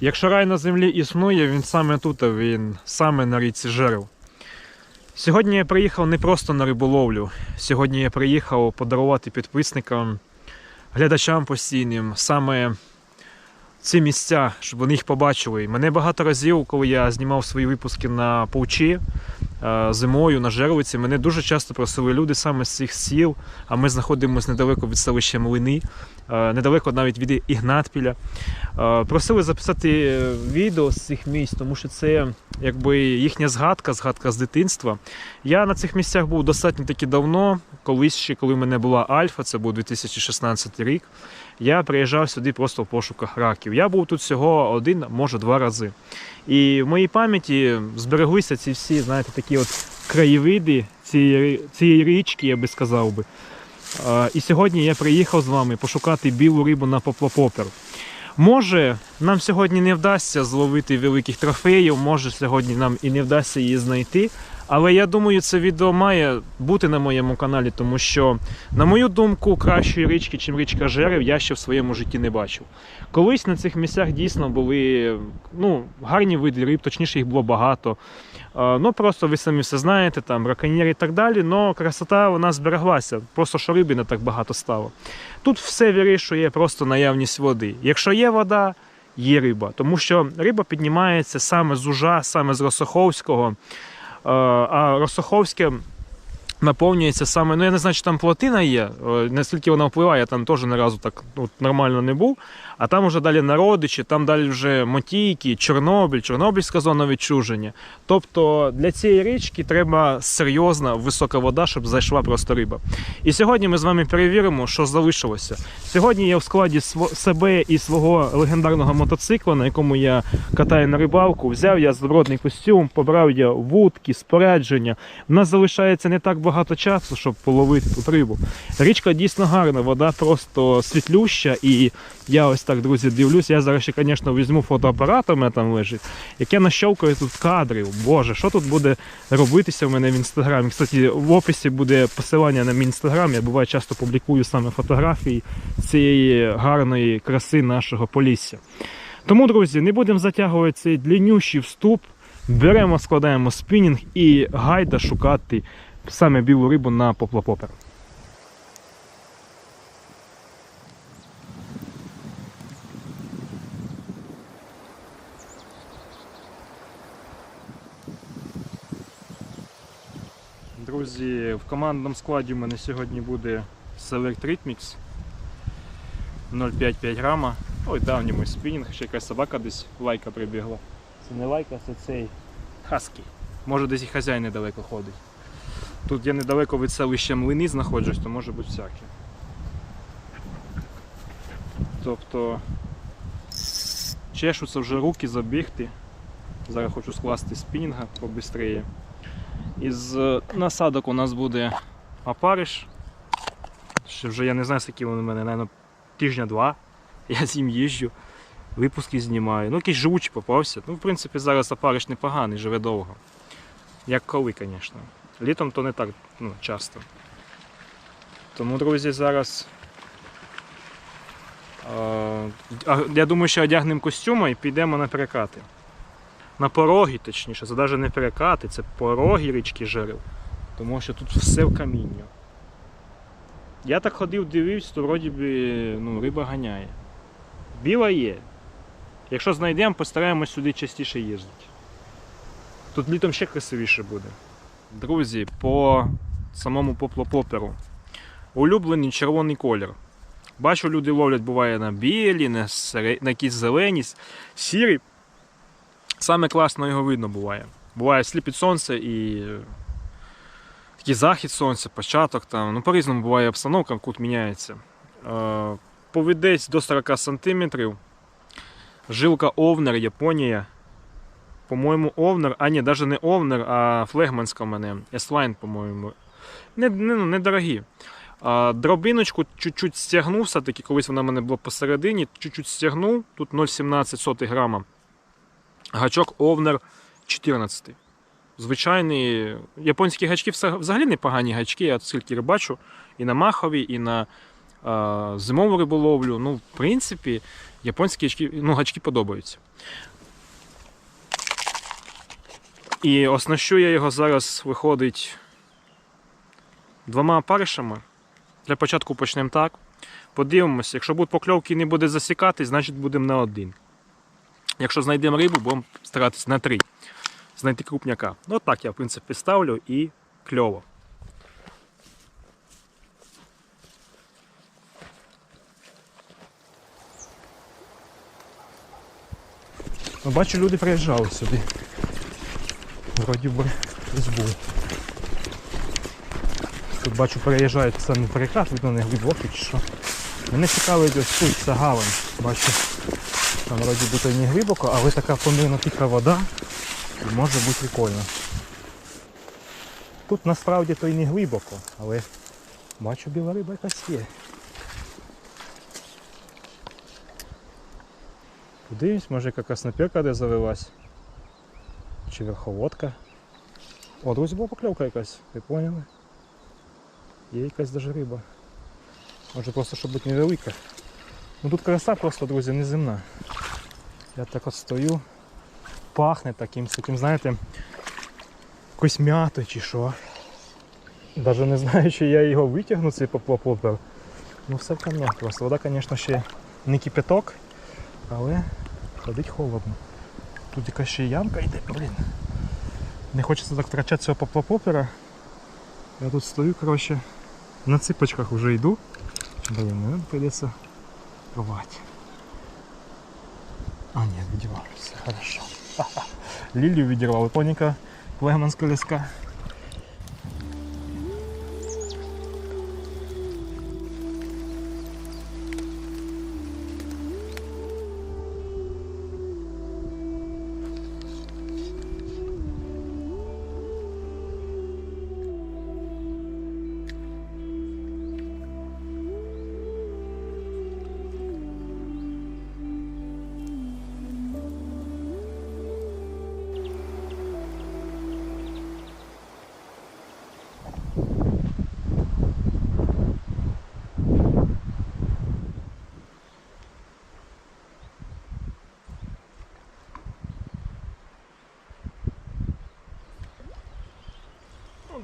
Якщо рай на землі існує, він саме тут, він саме на річці Жерев. Сьогодні я приїхав не просто на риболовлю. Сьогодні я приїхав подарувати підписникам, глядачам постійним саме ці місця, щоб вони їх побачили. Мене багато разів, коли я знімав свої випуски на Повчі е, зимою на Жервиці, мене дуже часто просили люди саме з цих сіл, а ми знаходимося недалеко від селища Млини, е, недалеко навіть від Ігнатпіля. Е, Просили записати е, відео з цих місць, тому що це якби їхня згадка, згадка з дитинства. Я на цих місцях був достатньо таки давно, колись ще, коли в мене була Альфа, це був 2016 рік. Я приїжджав сюди просто в пошуках раків. Я був тут всього один, може два рази. І в моїй пам'яті збереглися ці всі, знаєте, такі от краєвиди цієї, цієї річки, я би сказав би. І сьогодні я приїхав з вами пошукати білу рибу на поплапопер. Може, нам сьогодні не вдасться зловити великих трофеїв, може сьогодні нам і не вдасться її знайти. Але я думаю, це відео має бути на моєму каналі, тому що, на мою думку, кращої річки, чим річка Жерев, я ще в своєму житті не бачив. Колись на цих місцях дійсно були ну, гарні види риб, точніше їх було багато. Ну просто ви самі все знаєте, там браконьєри і так далі. але красота вона збереглася. Просто що риби не так багато стало. Тут все вирішує просто наявність води. Якщо є вода, є риба. Тому що риба піднімається саме з Ужа, саме з Росоховського. Е, А Росоховське наповнюється саме. Ну я не знаю, чи там плотина є. е, Наскільки вона впливає, я там теж ні разу так ну, нормально не був. А там вже далі народичі, там далі вже Мотійки, Чорнобиль, Чорнобильська зона відчуження. Тобто для цієї річки треба серйозна висока вода, щоб зайшла просто риба. І сьогодні ми з вами перевіримо, що залишилося. Сьогодні я в складі себе і свого легендарного мотоцикла, на якому я катаю на рибалку, взяв я збродний костюм, побрав я вудки, спорядження. У нас залишається не так багато часу, щоб половити тут рибу. Річка дійсно гарна, вода просто світлюща. І я ось так, друзі, дивлюсь. Я зараз ще, звісно, візьму фотоапарат, у мене там лежить, яке нащовкає тут кадрів. Боже, що тут буде робитися в мене в інстаграмі? Кстати, в описі буде посилання на мій інстаграм. Я буває часто публікую саме фотографії цієї гарної краси нашого полісся. Тому, друзі, не будемо затягувати цей длиннющий вступ. Беремо, складаємо спінінг і гайда шукати саме білу рибу на поплапопер. Друзі, в командному складі в мене сьогодні буде Select Ritmix 0,5-5 грама. Ой, давній мій спінінг, ще якась собака десь лайка прибігла. Це не лайка, це цей хаскі. Може десь і хазяїн недалеко ходить. Тут я недалеко від селища Млини знаходжусь, то може бути всяке. Тобто чешуться вже руки забігти. Зараз хочу скласти спінінга побистріє. Із е, насадок у нас буде опариш. Ще вже я не знаю, скільки він у мене, напевно, тижня-два. Я з ним їжджу, випуски знімаю. Ну, якийсь живучий попався. Ну, в принципі, зараз опариш непоганий, живе довго. Як коли, звісно. Літом то не так ну, часто. Тому, друзі, зараз. Я думаю, що одягнемо костюми і підемо на перекати. На пороги, точніше, це навіть не перекати, це пороги річки Жерев. Тому що тут все в камінню. Я так ходив, дивився, то вроді би ну, риба ганяє. Біла є. Якщо знайдемо, постараємось сюди частіше їздити. Тут літом ще красивіше буде. Друзі, по самому поплопоперу. Улюблений червоний колір. Бачу, люди ловлять буває на білі, на, сере... на якісь зелені, сірі. Саме класно його видно буває. Буває сліпить сонце і такий захід сонця, початок там. Ну, по-різному буває обстановка, кут міняється. Е, Повідець до 40 см. Жилка Овнер, Японія. По-моєму, Овнер, а ні, навіть не Овнер, а флегманська в мене. S-Line, по-моєму. Не, не, ну. А, дробиночку чуть-чуть стягнув, все-таки колись вона в мене була посередині, чуть-чуть стягнув, тут 0,17 грама. Гачок Овнер 14. Звичайний. Японські гачки взагалі непогані гачки, я скільки бачу. І на Махові, і на е, зимову риболовлю. Ну, в принципі, японські гачки, ну, гачки подобаються. І оснащу я його зараз виходить двома паришами. Для початку почнемо так. Подивимося, якщо будуть покльовки і не буде засікати, значить будемо на один. Якщо знайдемо рибу, будемо старатися на три. Знайти крупняка. Ну так я в принципі ставлю і кльово. Бачу, люди приїжджали сюди. Вроді би хтось був. Тут бачу переїжджають не перекат, видно не глибокий чи що. Мене цікавить ось тут ця гавань. Бачу, там вроді би не глибоко, але така помірно тиха вода. І може бути прикольно. Тут насправді то й не глибоко, але бачу біла риба якась є. Подивимось, може яка краснопірка де завелась. Чи верховодка. О, друзі, була покльовка якась, ви поняли? Є якась даже риба. Може просто щоб бути невелика. Ну тут краса просто, друзі, неземна. Я так от стою, пахне таким, таким, знаєте, якось м'ятою чи що. Даже не знаю, чи я його витягну, цей поплопопер. Ну все в камнях просто. Вода, звісно, ще не кипяток, але ходить холодно. Тут якась ще ямка йде, блін. Не хочеться так втрачати цього поплопопера. Я тут стою, коротше, на ципочках вже йду. Блин, наверное, придется рвать. А, нет, видела. Все хорошо. Ха-ха. Лилию видела, тоненько флегман с колеска.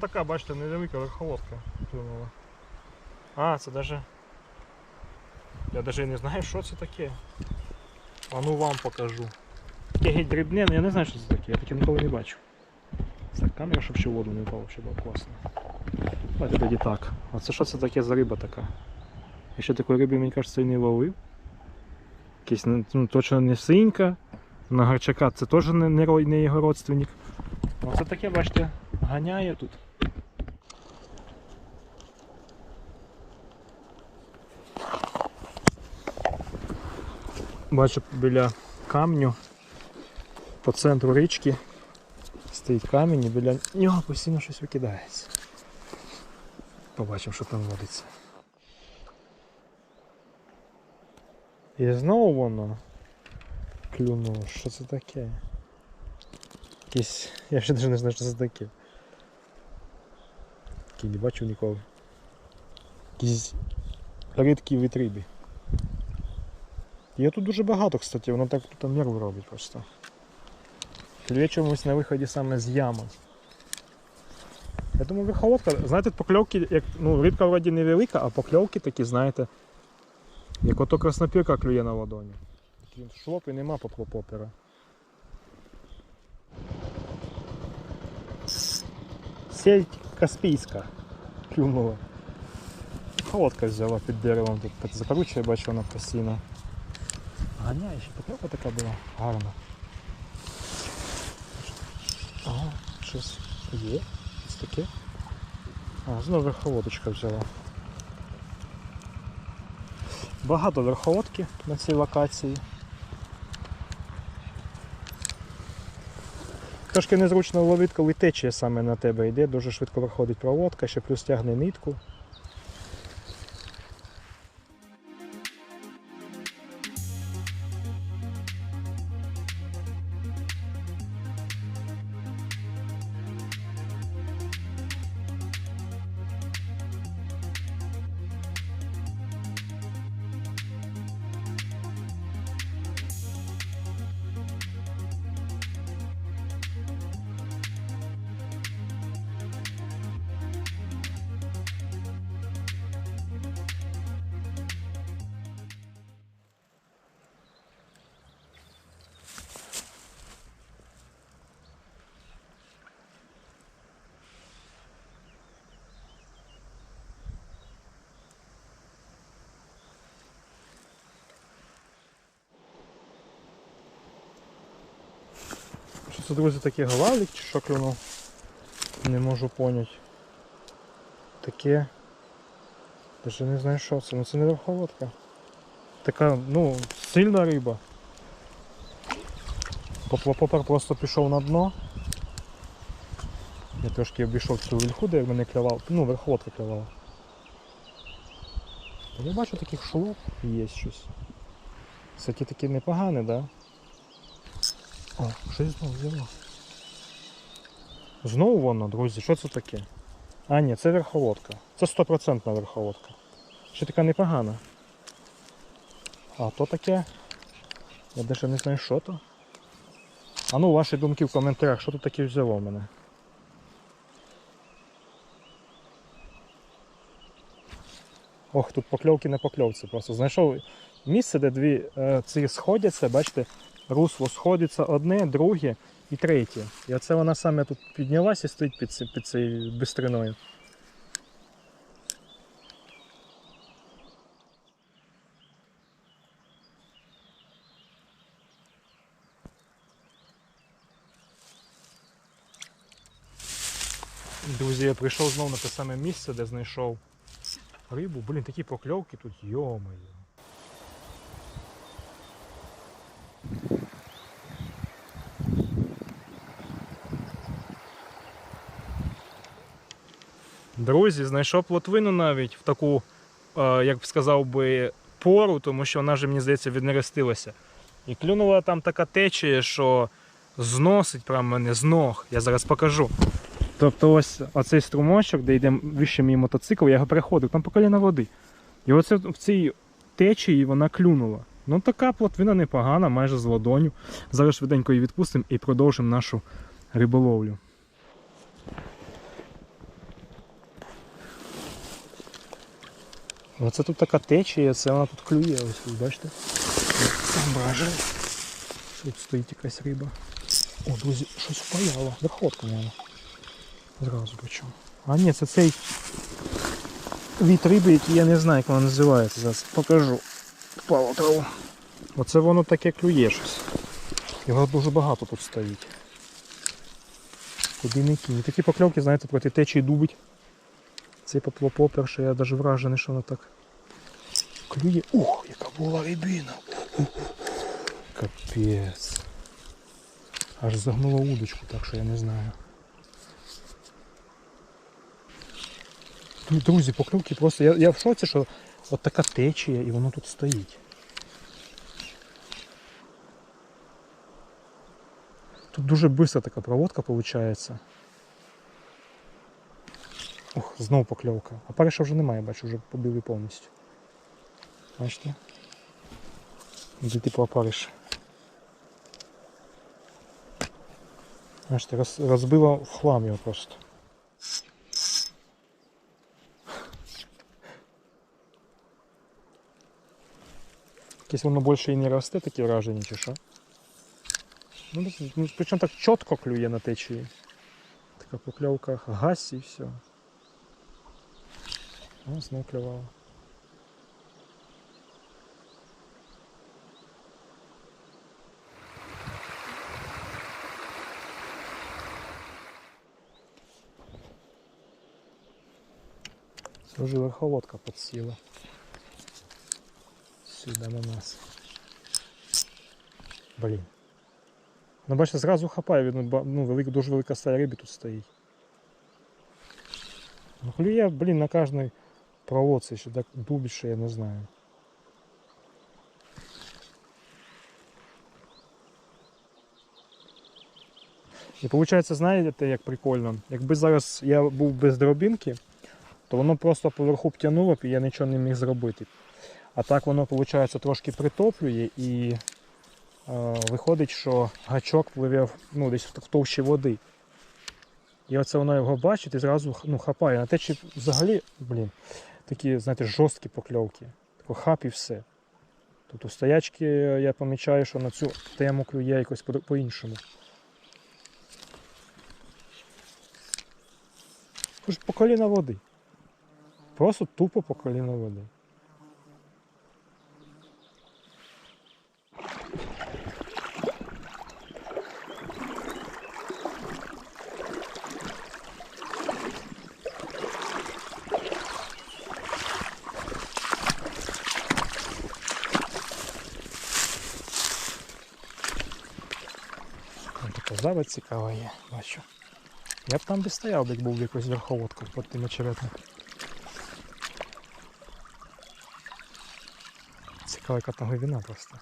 Така, бачите, невелика верховодка клюнула. А, це даже. Я даже не знаю, що це таке. А ну вам покажу. Геть дрібне, але я не знаю, що це таке, я таке ніколи не бачу. Так, камера, щоб ще воду не впало, ще було класно. Давайте тоді так. А це що це таке за риба така? Я ще такої риби, мені кажеться, і не ловив. Якийсь ну, точно не синька. На гарчака це теж не, не, його родственник. Оце таке, бачите, ганяє тут. Бачу біля камню по центру річки стоїть камінь і біля нього постійно щось викидається. Побачимо, що там водиться. І знову воно клюнуло. Що це таке? Якийсь. Я ще навіть не знаю, що це таке. Такий не бачив ніколи. Якийсь рідкий вид риби. Є тут дуже багато, кстати, воно так тут нерву робить просто. Клює чомусь на виході саме з ями. Я думаю, верховодка, знаєте, покльовки, як, ну, рибка вроді невелика, а покльовки такі, знаєте, як ото краснопірка клює на ладоні. Такий Шлоп і нема поплопопера. Сельдь Каспійська клюнула. Холодка взяла під деревом, тут закручує, бачу, вона постійно. Ганяє, ще покльовка така була. Гарна. Ага, щось є. Щось таке. А, знову верховодочка взяла. Багато верховодки на цій локації. Трошки незручно ловити, коли течія саме на тебе йде, дуже швидко виходить проводка, ще плюс тягне нитку. Це, друзі, такий главлік чи що клюнув? Не можу поняти. Таке. Даже не знаю що це, ну це не верховодка. Така, ну, сильна риба. Поплапопер просто пішов на дно. Я трошки обійшов цю вільху, де мене клював. Ну, верховодка клювала. Та Я бачу таких шолоп є щось. Кстати, такі непогані, да? О, щось знову взяло. Знову воно, друзі, що це таке? А, ні, це верховодка. Це стопроцентна верховодка. Ще така непогана. А то таке. Я навіть не знаю, що то. А ну, ваші думки в коментарях, що тут таке взяло в мене. Ох, тут покльовки на покльовці просто. Знайшов місце, де дві е, ці сходяться, бачите, русло сходиться одне, друге і третє. І оце вона саме тут піднялася і стоїть під, ці- під цією бистриною. Друзі, я прийшов знову на те саме місце, де знайшов рибу. Блін, такі покльовки тут, йомаю. Друзі, знайшов плотвину навіть в таку, е, як б сказав би, пору, тому що вона вже, мені здається, віднерестилася. І клюнула там така течія, що зносить прямо мене з ног. Я зараз покажу. Тобто ось оцей струмочок, де йде вище мій мотоцикл, я його переходив, там по коліна води. І оце в цій течії вона клюнула. Ну така плотвина непогана, майже з ладоню. Зараз швиденько її відпустимо і продовжимо нашу риболовлю. Оце тут така течія, це вона тут клює, ось ви бачите. Зображую. Тут стоїть якась риба. О, друзі, щось впаяло. Верхотка, мабуть. Зразу причому. А ні, це цей від риби, який я не знаю, як вона називається. Зараз покажу. Впало траву. Оце воно таке клює щось. Його дуже багато тут стоїть. Куди не кинь. Такі покльовки, знаєте, проти течії дубить. Цей поплопопер, що я навіть вражений, що воно так клює. Ух, яка була рибина. Капець. Аж загнуло удочку, так що я не знаю. Друзі, покльовки просто. Я, я в шоці, що от така течія і воно тут стоїть. Тут дуже швидка така проводка виходить. Ух, знову покльовка. А париша вже немає, бачу, вже побили повністю. Бачите? Де типу опариш. Бачите, роз, розбила в хлам його просто. Якесь воно більше і не росте, такі враження, чи що? Ну, ну, причому так чітко клює на течії. Така покльовка гась і все. О, знову клювала. Це вже верховодка підсіла. Сюди на нас. Блін. Ну бачите, зразу хапає, видно, ба- ну, велик, дуже велика стая риби тут стоїть. Ну клює, блін, на кожній проводці, що так що я не знаю. І виходить, знаєте, як прикольно. Якби зараз я був без дробинки, то воно просто поверху б тягнуло б і я нічого не міг зробити. А так воно, виходить, трошки притоплює і е, виходить, що гачок пливе ну, десь в товщі води. І оце воно його бачить і зразу ну, хапає. На течі взагалі, блін, такі, знаєте, жорсткі покльовки. Тако хап і все. Тобто стоячки я помічаю, що на цю тему клює якось по- по-іншому. По коліна води. Просто тупо по коліна води. Зараз цікаво є, бачу. Я б там би стояв, як був якось верховодкою під тим очеретом. Цікава, яка там глибина просто.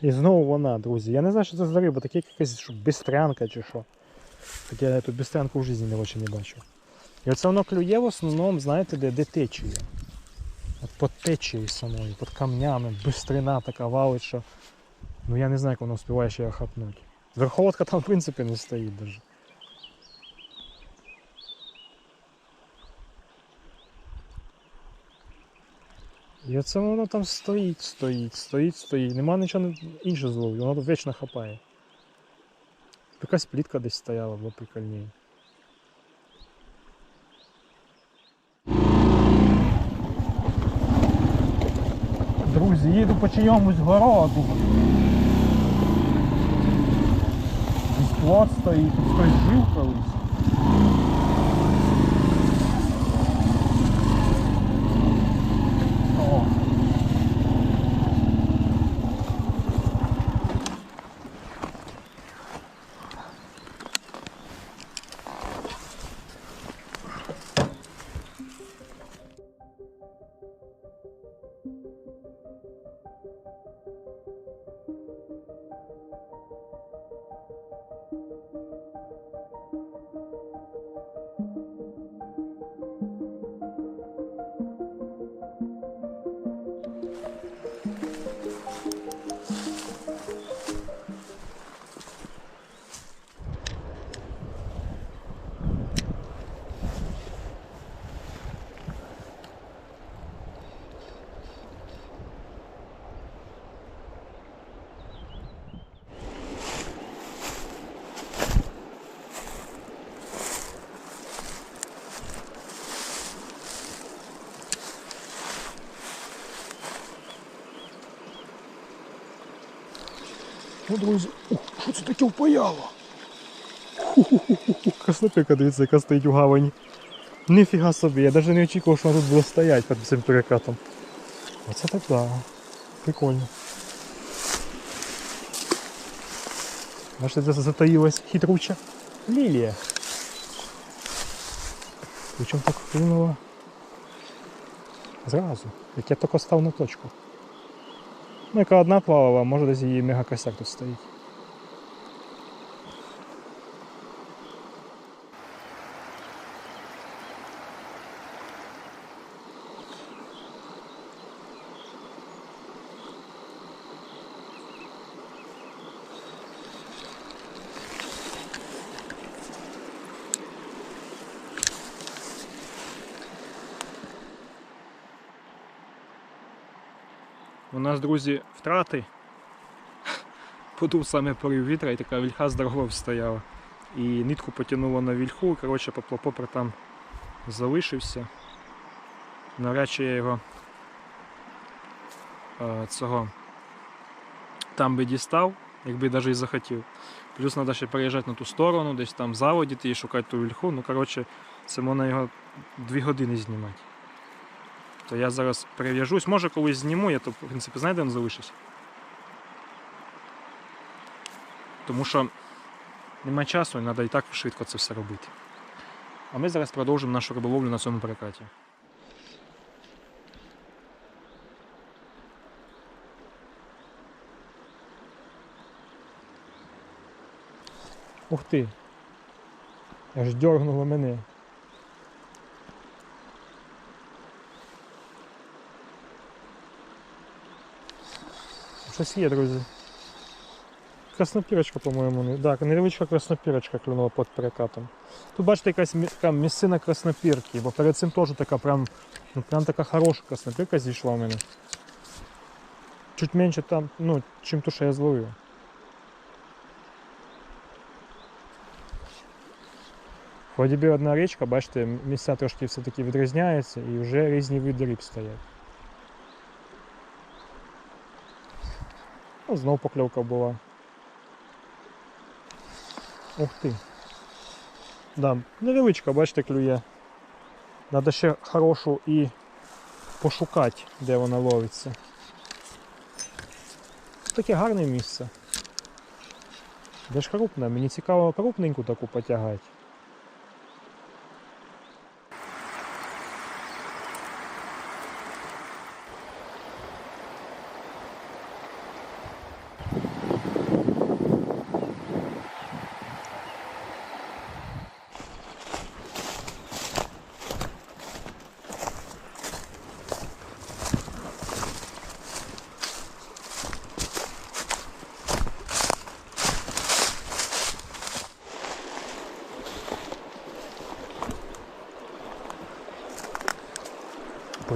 І знову вона, друзі. Я не знаю, що це за риба, таке якась що, бистрянка чи що. Так я ту бистрянку в житті не очі не бачив. І оце воно клює в основному, знаєте, де, де течія. От по течії самої, під камнями, бистрина така валить, що. Ну я не знаю, як воно встигає ще хапнути. Верховодка там в принципі не стоїть навіть. І оце воно там стоїть, стоїть, стоїть, стоїть. Нема нічого іншого зловлю, воно вічно хапає. Якась плітка десь стояла, було прикольніше. Друзі, їду по чийомусь городу. Десь плот стоїть, тут хтось жив колись. Ну, друзі, що це таке впаяло? Краснопірка, дивіться, яка стоїть у гавані. Ніфіга собі, я навіть не очікував, що вона тут буде стояти під цим перекатом. Оце так да. Прикольно. Бачите, де затаїлась хитруча лілія. Причому так вплинула зразу, як я тільки став на точку. Ну, яка одна плавала, може десь її мегакосяк тут стоїть. У нас, друзі, втрати. Подув саме порив вітра і така вільха здорова стояла. І нитку потягнуло на вільху, коротше, поплопопер там залишився. Навряд чи я його е, цього там би дістав, якби навіть і захотів. Плюс треба ще переїжджати на ту сторону, десь там заводити і шукати ту вільху. Ну, коротше, це можна його дві години знімати. То я зараз перев'яжусь, може колись зніму, я то, в принципі, знаєте, не залишусь. Тому що немає часу і треба і так швидко це все робити. А ми зараз продовжимо нашу риболовлю на цьому перекаті. Ух ти! Аж дьоргнуло мене. Щось є, друзі. Краснопірочка, по-моєму, не. Так, невеличка краснопірочка клюнула під перекатом. Тут бачите якась мі- така місцина краснопірки, бо перед цим теж така прям, ну, прям така хороша краснопірка зійшла в мене. Чуть менше там, ну, чим то, що я зловив. Вроді би одна річка, бачите, місця трошки все-таки відрізняються і вже різні види риб стоять. Ну, знов покльовка була. Ух ти. Да, невеличка, бачите, клює. Надо ще хорошу і пошукати, де вона ловиться. Таке гарне місце. Де ж крупна? Мені цікаво крупненьку таку потягати.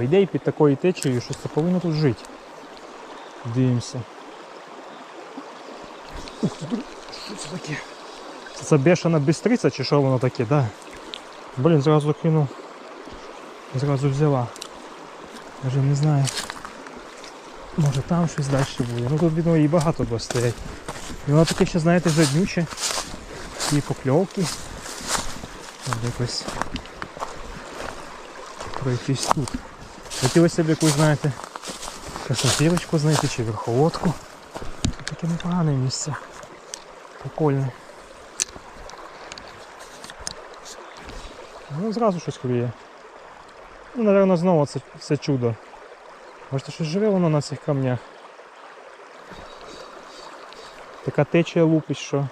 Ідеї під такою течією щось це повинно тут жити. Дивимося. Ух ти, що це таке? Це, бешена бістриця чи що воно таке, да? Блін, зразу кинув. Зразу взяла. Вже не знаю. Може там щось далі буде. Ну тут видно і багато буде стоять. І воно таке ще, знаєте, жаднюче. І покльовки. Якось пройтись тут. Хотілося б якусь, знаєте, красотілочку знайти чи верховодку. Таке непогане місце. Прикольне. Ну, зразу щось клює. Ну, напевно, знову це, це чудо. Може, щось живе воно на цих камнях. Така течія лупить, що.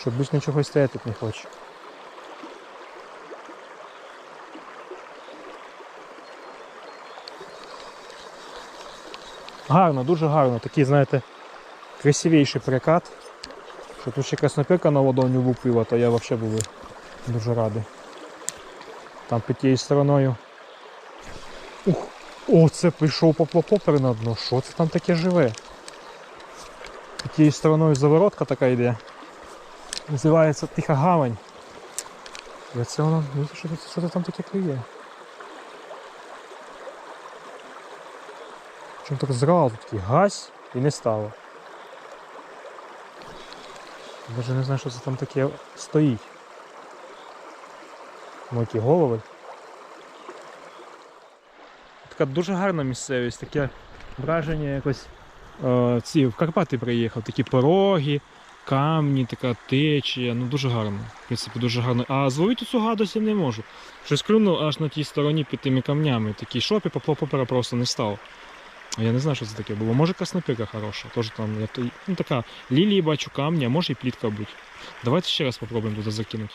Що більш нічого стояти тут не хоче. Гарно, дуже гарно. Такий, знаєте, красивіший прикат. Що тут ще краснопірка на ладоню лупила, то я взагалі був дуже радий. Там під тією стороною. Ух! О, це прийшов поплопопер на дно. Що це там таке живе? Під тією стороною заворотка така йде. Називається Тиха Гавань. І це воно, ну, що, що це там таке клює? Чому так зразу такий гась і не стало. Даже не знаю, що це там таке стоїть. Моті голови. Така дуже гарна місцевість, таке враження якось. Е, ці в Карпати приїхав, такі пороги, камні, така течія, ну дуже гарно. В принципі, дуже гарно. А зловити цю гадость я не можу. Щось клюнув аж на тій стороні під тими камнями. Такий шопі попера просто не став. Я не знаю, що це таке було. Може краснопірка хороша. Тоже там, я, ну, така лілії бачу камня, може і плітка бути. Давайте ще раз спробуємо туди закинути.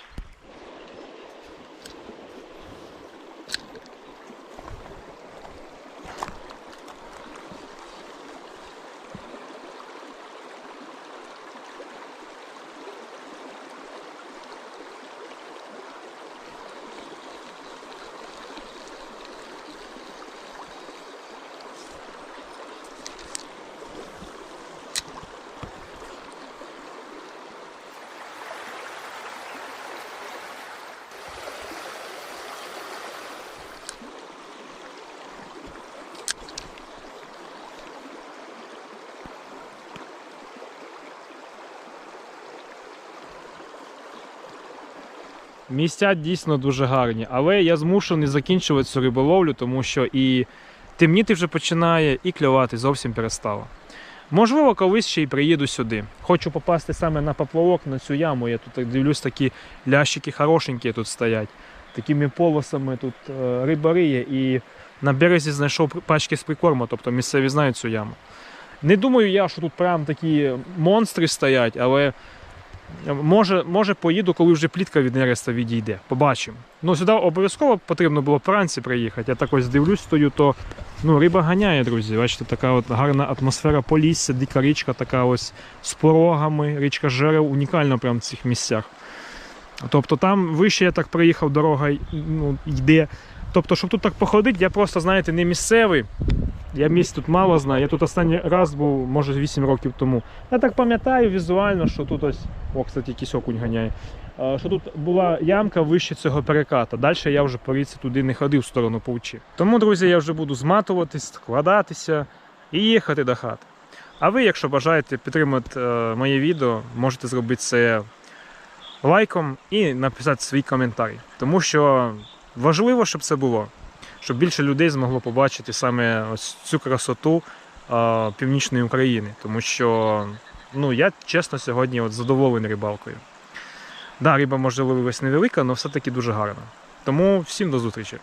Місця дійсно дуже гарні, але я змушений закінчувати цю риболовлю, тому що і темніти вже починає, і клювати зовсім перестало. Можливо, колись ще й приїду сюди. Хочу попасти саме на поплавок, на цю яму. Я тут дивлюсь, такі лящики хорошенькі тут стоять. Такими полосами тут е, риба риє і на березі знайшов пачки з прикорму, тобто місцеві знають цю яму. Не думаю я, що тут прям такі монстри стоять, але Може, може поїду, коли вже плітка від нереста відійде. Побачимо. Ну, сюди обов'язково потрібно було вранці приїхати. Я так ось дивлюсь, стою, то ну, риба ганяє, друзі. Бачите, така от гарна атмосфера полісся, дика річка, така ось з порогами, річка Жерев, унікальна прямо в цих місцях. Тобто там вище я так приїхав, дорога ну, йде. Тобто, щоб тут так походити, я просто, знаєте, не місцевий. Я місць тут мало знаю. Я тут останній раз був, може, 8 років тому. Я так пам'ятаю візуально, що тут ось. О, кстати, якийсь окунь ганяє. Що тут була ямка вище цього переката. Далі я вже по річці туди не ходив в сторону Повчі. Тому, друзі, я вже буду зматуватись, складатися і їхати до хати. А ви, якщо бажаєте підтримати е, моє відео, можете зробити це лайком і написати свій коментар. Тому що Важливо, щоб це було, щоб більше людей змогло побачити саме ось цю красоту північної України. Тому що ну, я чесно сьогодні от задоволений рибалкою. Да, риба, можливо, весь невелика, але все-таки дуже гарна. Тому всім до зустрічі.